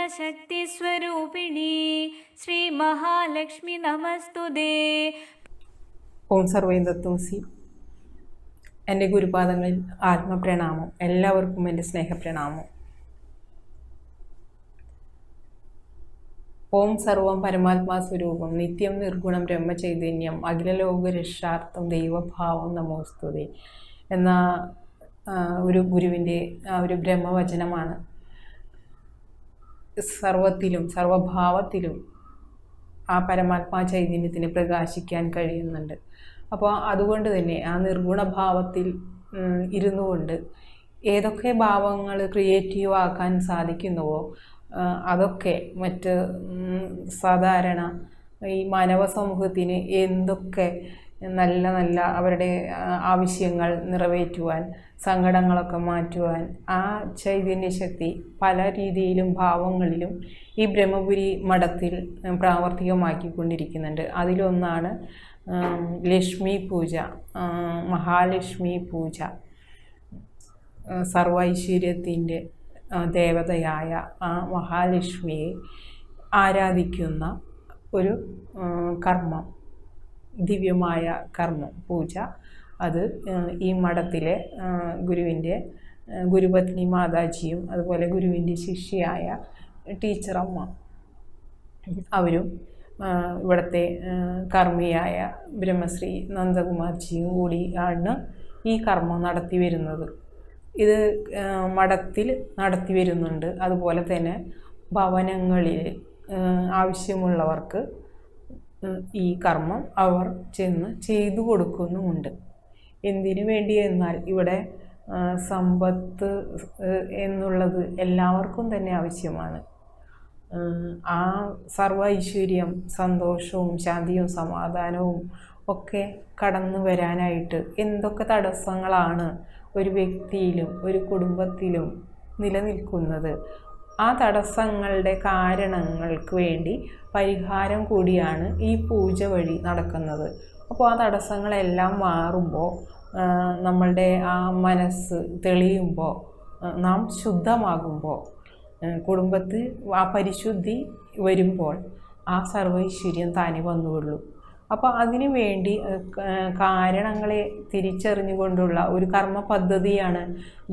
സർവശക്തിസ്വരൂപിണി ശ്രീ മഹാലക്ഷ്മി നമസ്തുതേ. ഓം സർവേന്ദ്രത്തുംസി എന്റെ ഗുരുപാദങ്ങളിൽ ആത്മപ്രണാമം എല്ലാവർക്കും എന്റെ സ്നേഹപ്രണാമം. ഓം സർവം പരമാത്മാ സ്വരൂപം നിത്യം നിർഗുണം ബ്രഹ്മചൈതന്യം അഖിലലോക രക്ഷാർത്ഥം ദൈവഭാവം നമോസ്തുതി. എന്ന ഒരു ഗുരുവിന്റെ ആ ഒരു ബ്രഹ്മവചനമാണ് സർവത്തിലും സർവഭാവത്തിലും ആ പരമാത്മാ ചൈതന്യത്തിന് പ്രകാശിക്കാൻ കഴിയുന്നുണ്ട്. അപ്പോൾ അതുകൊണ്ട് തന്നെ ആ നിർഗുണഭാവത്തിൽ ഇരുന്നു കൊണ്ട് ഏതൊക്കെ ഭാവങ്ങൾ ക്രിയേറ്റീവ് ആക്കാൻ സാധിക്കുന്നുവോ അതൊക്കെ മറ്റ് സാധാരണ ഈ മാനവ സമൂഹത്തിന് എന്തൊക്കെ നല്ല നല്ല അവരുടെ ആവശ്യങ്ങൾ നിറവേറ്റുവാൻ സങ്കടങ്ങളൊക്കെ മാറ്റുവാൻ ആ ചൈതന്യശക്തി പല രീതിയിലും ഭാവങ്ങളിലും ഈ ബ്രഹ്മപുരി മഠത്തിൽ പ്രാവർത്തികമാക്കിക്കൊണ്ടിരിക്കുന്നുണ്ട്. അതിലൊന്നാണ് ലക്ഷ്മി പൂജ മഹാലക്ഷ്മി പൂജ. സർവൈശ്വര്യത്തിന്റെ ദേവതയായ ആ മഹാലക്ഷ്മിയെ ആരാധിക്കുന്ന ഒരു കർമ്മം. ദിവ്യമായ കർമ്മം പൂജ. അത് ഈ മഠത്തിലെ ഗുരുവിന്റെ ഗുരുപത്നി മാതാജിയും അതുപോലെ ഗുരുവിന്റെ ശിഷ്യയായ ടീച്ചറമ്മ അവരും ഇവിടുത്തെ കർമ്മിയായ ബ്രഹ്മശ്രീ നന്ദകുമാർജിയും കൂടി ആണ് ഈ കർമ്മം നടത്തി വരുന്നത്. ഇത് മഠത്തിൽ നടത്തി വരുന്നുണ്ട്. അതുപോലെ തന്നെ ഭവനങ്ങളിൽ ആവശ്യമുള്ളവർക്ക് ഈ കർമ്മം അവർ ചെന്ന് ചെയ്തു കൊടുക്കുന്നുമുണ്ട്. എന്തിനു വേണ്ടി എന്നാൽ ഇവിടെ സമ്പത്ത് എന്നുള്ളത് എല്ലാവർക്കും തന്നെ ആവശ്യമാണ്. ആ സർവ ഐശ്വര്യം സന്തോഷവും ശാന്തിയും സമാധാനവും ഒക്കെ കടന്നു വരാനായിട്ട് എന്തൊക്കെ തടസ്സങ്ങളാണ് ഒരു വ്യക്തിയിലും ഒരു കുടുംബത്തിലും നിലനിൽക്കുന്നത്? ആ തടസ്സങ്ങളുടെ കാരണങ്ങൾക്ക് വേണ്ടി പരിഹാരം കൂടിയാണ് ഈ പൂജ വഴി നടക്കുന്നത്. അപ്പോൾ ആ തടസ്സങ്ങളെല്ലാം മാറുമ്പോൾ നമ്മളുടെ ആ മനസ്സ് തെളിയുമ്പോൾ നാം ശുദ്ധമാകുമ്പോൾ കുടുംബത്തിൽ ആ പരിശുദ്ധി വരുമ്പോൾ ആ സർവൈശ്വര്യം താനെ വന്നുകൊള്ളൂ. അപ്പോൾ അതിനു വേണ്ടി കാരണങ്ങളെ തിരിച്ചറിഞ്ഞുകൊണ്ടുള്ള ഒരു കർമ്മ പദ്ധതിയാണ്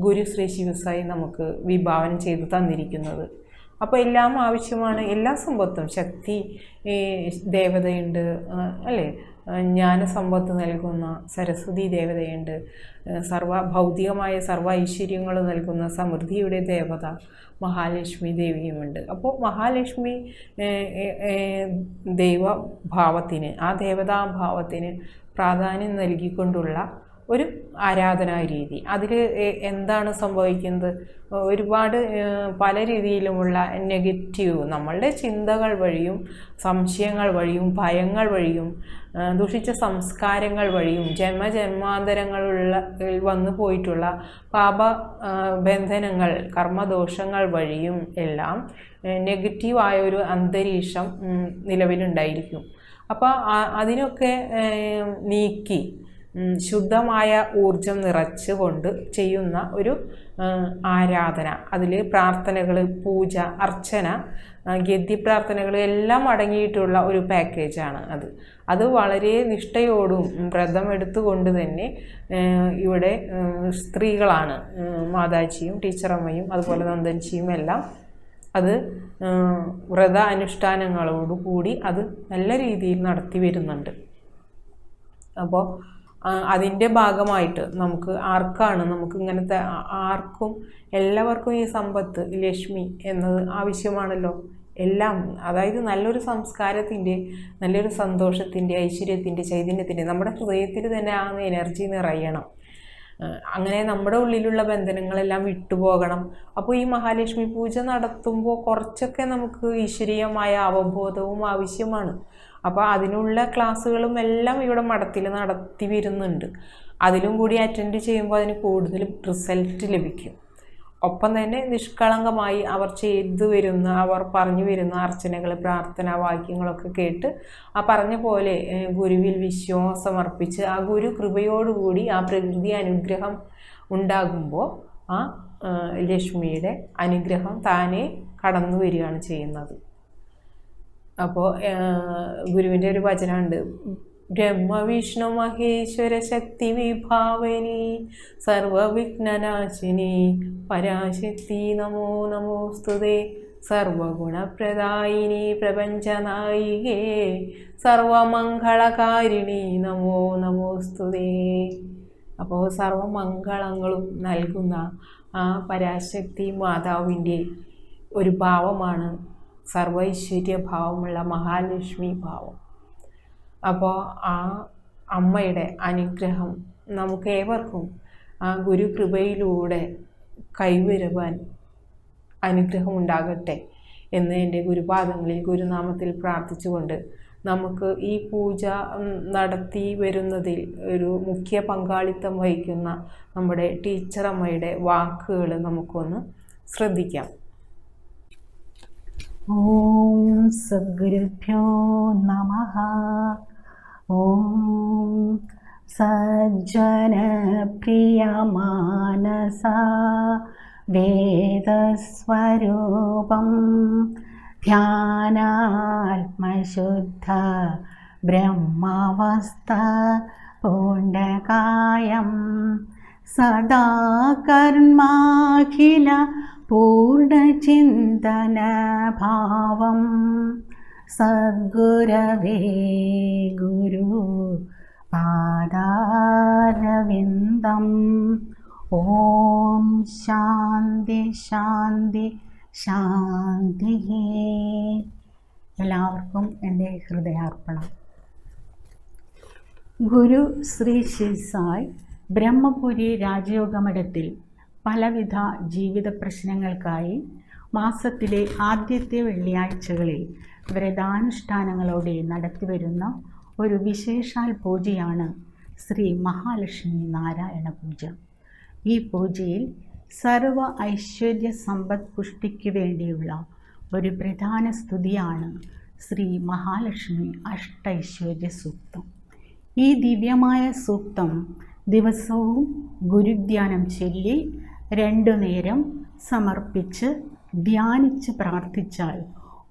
ഗുരു ശ്രീ ശിവസായി നമുക്ക് വിഭാവനം ചെയ്തു തന്നിരിക്കുന്നത്. അപ്പോൾ എല്ലാം ആവശ്യമാണ് എല്ലാ സമ്പത്തും ശക്തി ദേവതയുണ്ട് അല്ലേ? ജ്ഞാനസമ്പത്ത് നൽകുന്ന സരസ്വതി ദേവതയുണ്ട്. സർവ ഭൗതികമായ സർവ ഐശ്വര്യങ്ങൾ നൽകുന്ന സമൃദ്ധിയുടെ ദേവത മഹാലക്ഷ്മി ദേവിയുമുണ്ട്. അപ്പോൾ മഹാലക്ഷ്മി ദൈവഭാവത്തിന് ആ ദേവതാഭാവത്തിന് പ്രാധാന്യം നൽകിക്കൊണ്ടുള്ള ഒരു ആരാധനാ രീതി. അതിൽ എന്താണ് സംഭവിക്കുന്നത്? ഒരുപാട് പല രീതിയിലുമുള്ള നെഗറ്റീവ് നമ്മളുടെ ചിന്തകൾ വഴിയും സംശയങ്ങൾ വഴിയും ഭയങ്ങൾ വഴിയും ദുഷിച്ച സംസ്കാരങ്ങൾ വഴിയും ജന്മജന്മാന്തരങ്ങളുള്ള വന്നു പോയിട്ടുള്ള പാപ ബന്ധനങ്ങൾ കർമ്മദോഷങ്ങൾ വഴിയും എല്ലാം നെഗറ്റീവായ ഒരു അന്തരീക്ഷം നിലവിലുണ്ടായിരിക്കും. അപ്പോൾ അതിനൊക്കെ നീക്കി ശുദ്ധമായ ഊർജം നിറച്ചുകൊണ്ട് ചെയ്യുന്ന ഒരു ആരാധന. അതിൽ പ്രാർത്ഥനകൾ പൂജ അർച്ചന ഗദ്യ പ്രാർത്ഥനകൾ എല്ലാം അടങ്ങിയിട്ടുള്ള ഒരു പാക്കേജാണ് അത്. അത് വളരെ നിഷ്ഠയോടും വ്രതം എടുത്തുകൊണ്ട് തന്നെ ഇവിടെ സ്ത്രീകളാണ് മാതാജിയും ടീച്ചറമ്മയും അതുപോലെ നന്ദൻജിയും എല്ലാം അത് വ്രത അനുഷ്ഠാനങ്ങളോടുകൂടി അത് നല്ല രീതിയിൽ നടത്തി വരുന്നുണ്ട്. അപ്പോൾ അതിന്റെ ഭാഗമായിട്ട് നമുക്ക് ആർക്കാണ് നമുക്ക് ഇങ്ങനത്തെ ആർക്കും എല്ലാവർക്കും ഈ സമ്പത്ത് ലക്ഷ്മി എന്നത് ആവശ്യമാണല്ലോ. എല്ലാം അതായത് നല്ലൊരു സംസ്കാരത്തിന്റെ നല്ലൊരു സന്തോഷത്തിന്റെ ഐശ്വര്യത്തിന്റെ ചൈതന്യത്തിന്റെ നമ്മുടെ ഹൃദയത്തിൽ തന്നെ ആ എനർജി നിറയണം. അങ്ങനെ നമ്മുടെ ഉള്ളിലുള്ള ബന്ധനങ്ങളെല്ലാം വിട്ടുപോകണം. അപ്പോൾ ഈ മഹാലക്ഷ്മി പൂജ നടത്തുമ്പോൾ കുറച്ചൊക്കെ നമുക്ക് ഈശ്വരീയമായ അവബോധവും ആവശ്യമാണ്. അപ്പോൾ അതിനുള്ള ക്ലാസ്സുകളും എല്ലാം ഇവിടെ മഠത്തിൽ നടത്തി വരുന്നുണ്ട്. അതിലും കൂടി അറ്റൻഡ് ചെയ്യുമ്പോൾ അതിന് കൂടുതൽ റിസൾട്ട് ലഭിക്കും. ഒപ്പം തന്നെ നിഷ്കളങ്കമായി അവർ ചെയ്തു വരുന്ന അവർ പറഞ്ഞു വരുന്ന അർച്ചനകൾ പ്രാർത്ഥന വാക്യങ്ങളൊക്കെ കേട്ട് ആ പറഞ്ഞ പോലെ ഗുരുവിൽ വിശ്വാസം അർപ്പിച്ച് ആ ഗുരു കൃപയോടുകൂടി ആ പ്രകൃതി അനുഗ്രഹം ഉണ്ടാകുമ്പോൾ ആ, ലക്ഷ്മിയുടെ അനുഗ്രഹം താനേ കടന്നു വരികയാണ് ചെയ്യുന്നത്. അപ്പോൾ ഗുരുവിന്റെ ഒരു വചനമുണ്ട്. ബ്രഹ്മ വിഷ്ണു മഹേശ്വര ശക്തി വിഭാവനി സർവവിഘ്നനാശിനി പരാശക്തി നമോ നമോസ്തുതേ സർവഗുണപ്രദായിനി പ്രപഞ്ചനായികേ. സർവമംഗളകാരിണി നമോ നമോസ്തുതേ അപ്പോൾ സർവമംഗളങ്ങളും നൽകുന്ന ആ പരാശക്തി മാതാവിന്റെ ഒരു ഭാവമാണ് സർവൈശ്വര്യ ഭാവമുള്ള മഹാലക്ഷ്മി ഭാവം. അപ്പോൾ ആ അമ്മയുടെ അനുഗ്രഹം നമുക്ക് ഏവർക്കും ആ ഗുരുകൃപയിലൂടെ കൈവരുവാൻ അനുഗ്രഹം ഉണ്ടാകട്ടെ എന്ന് എന്റെ ഗുരുപാദങ്ങളിൽ ഗുരുനാമത്തിൽ പ്രാർത്ഥിച്ചുകൊണ്ട് നമുക്ക് ഈ പൂജ നടത്തി വരുന്നതിൽ ഒരു മുഖ്യ പങ്കാളിത്തം വഹിക്കുന്ന നമ്മുടെ ടീച്ചറമ്മയുടെ വാക്കുകൾ നമുക്കൊന്ന് ശ്രദ്ധിക്കാം. ॐ सद्गुरुभ्यो नमः। ॐ सज्जनप्रियमानसा वेदस्वरूपं ध्यानात्मशुद्ध ब्रह्मवस्थ पूण्डकायं सदा कर्माखिल पूर्णचिन्तनभावं सद्गुरवे गुरु पादारविन्दम् ॐ ശാന്തി ശാന്തി ശാന്തി എല്ലാവർക്കും എൻ്റെ ഹൃദയാർപ്പണം ഗുരു ശ്രീ ശിസായ് ബ്രഹ്മപുരി രാജയോഗമഠത്തിൽ പലവിധ ജീവിത പ്രശ്നങ്ങൾക്കായി മാസത്തിലെ ആദ്യത്തെ വെള്ളിയാഴ്ചകളിൽ വ്രതാനുഷ്ഠാനങ്ങളോടെ നടത്തിവരുന്ന ഒരു വിശേഷാൽ പൂജയാണ് ശ്രീ മഹാലക്ഷ്മി നാരായണ പൂജ. ഈ പൂജയിൽ സർവ ഐശ്വര്യ സമ്പദ് പുഷ്ടിക്ക് വേണ്ടിയുള്ള ഒരു പ്രധാന സ്തുതിയാണ് ശ്രീ മഹാലക്ഷ്മി അഷ്ടൈശ്വര്യ സൂക്തം. ഈ ദിവ്യമായ സൂക്തം ദിവസവും ഗുരുധ്യാനം ചൊല്ലി രണ്ടു നേരം സമർപ്പിച്ച് ധ്യാനിച്ച് പ്രാർത്ഥിച്ചാൽ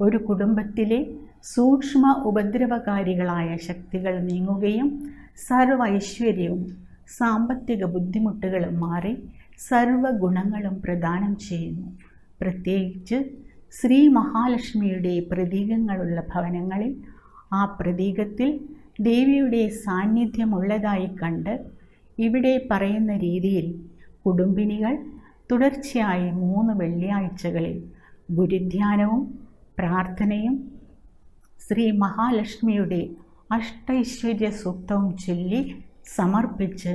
ഒരു കുടുംബത്തിലെ സൂക്ഷ്മ ഉപദ്രവകാരികളായ ശക്തികൾ നീങ്ങുകയും സർവൈശ്വര്യവും സാമ്പത്തിക ബുദ്ധിമുട്ടുകളും മാറി സർവഗുണങ്ങളും പ്രദാനം ചെയ്യുന്നു. പ്രത്യേകിച്ച് ശ്രീ മഹാലക്ഷ്മിയുടെ പ്രതീകങ്ങളുള്ള ഭവനങ്ങളിൽ ആ പ്രതീകത്തിൽ ദേവിയുടെ സാന്നിധ്യമുള്ളതായി കണ്ട് ഇവിടെ പറയുന്ന രീതിയിൽ കുടുംബിനികൾ തുടർച്ചയായി മൂന്ന് വെള്ളിയാഴ്ചകളിൽ ഗുരുധ്യാനവും പ്രാർത്ഥനയും ശ്രീ മഹാലക്ഷ്മിയുടെ അഷ്ടൈശ്വര്യ സൂക്തവും ചൊല്ലി സമർപ്പിച്ച്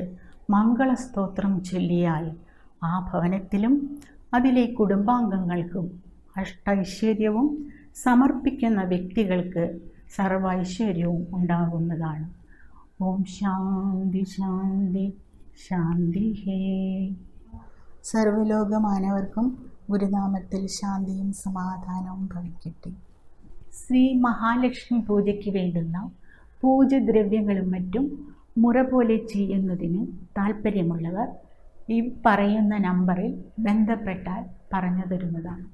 മംഗളസ്തോത്രം ചൊല്ലിയാൽ ആ ഭവനത്തിലും അതിലെ കുടുംബാംഗങ്ങൾക്കും അഷ്ടൈശ്വര്യവും സമർപ്പിക്കുന്ന വ്യക്തികൾക്ക് സർവൈശ്വര്യവും ഉണ്ടാകുന്നതാണ്. ഓം ശാന്തി ശാന്തി. ശാന്തി ഹേ. സർവലോകമാനവർക്കും ഗുരുനാമത്തിൽ ശാന്തിയും സമാധാനവും ഭവിക്കട്ടെ. ശ്രീ മഹാലക്ഷ്മി പൂജയ്ക്ക് വേണ്ടുന്ന പൂജദ്രവ്യങ്ങളും മറ്റും മുറ പോലെ ചെയ്യുന്നതിന് താല്പര്യമുള്ളവർ ഈ പറയുന്ന നമ്പറിൽ ബന്ധപ്പെട്ടാൽ പറഞ്ഞു തരുന്നതാണ്.